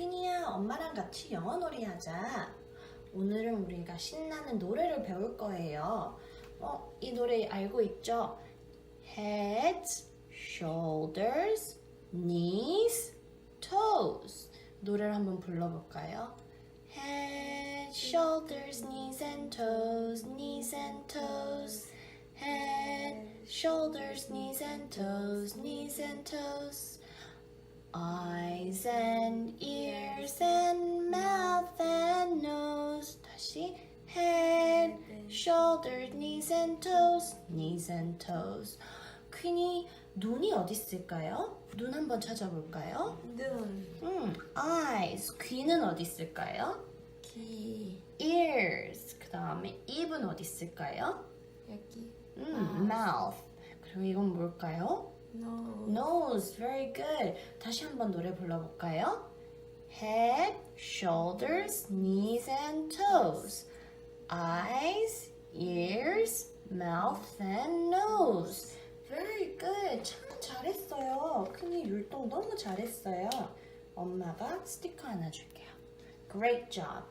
퀸이야, 엄마랑 같이 영어 놀이 하자. 오늘은 우리가 신나는 노래를 배울 거예요. 어, 이 노래 알고 있죠? Heads, shoulders, knees, toes. 노래를 한번 불러볼까요? Head, shoulders, knees and toes, knees and toes. Head, shoulders, knees and toes, knees and toes. Eyes and ears and mouth and nose. 다시 head, shoulders, knees and toes, knees and toes. 퀸이 눈이 어디 있을까요? 눈 한번 찾아볼까요? 눈, 음, eyes. 귀는 어디 있을까요? 귀, ears. 그 다음에 입은 어디 있을까요? 여기, 음, mouth. 그리고 이건 뭘까요? nose, nose. Very good. 다시 한번 노래 불러볼까요? Head, shoulders, knees and toes. eyes, ears, mouth and nose. Very good. 참 잘했어요. 큰이 율동 너무 잘했어요. 엄마가 스티커 하나 줄게요. Great job.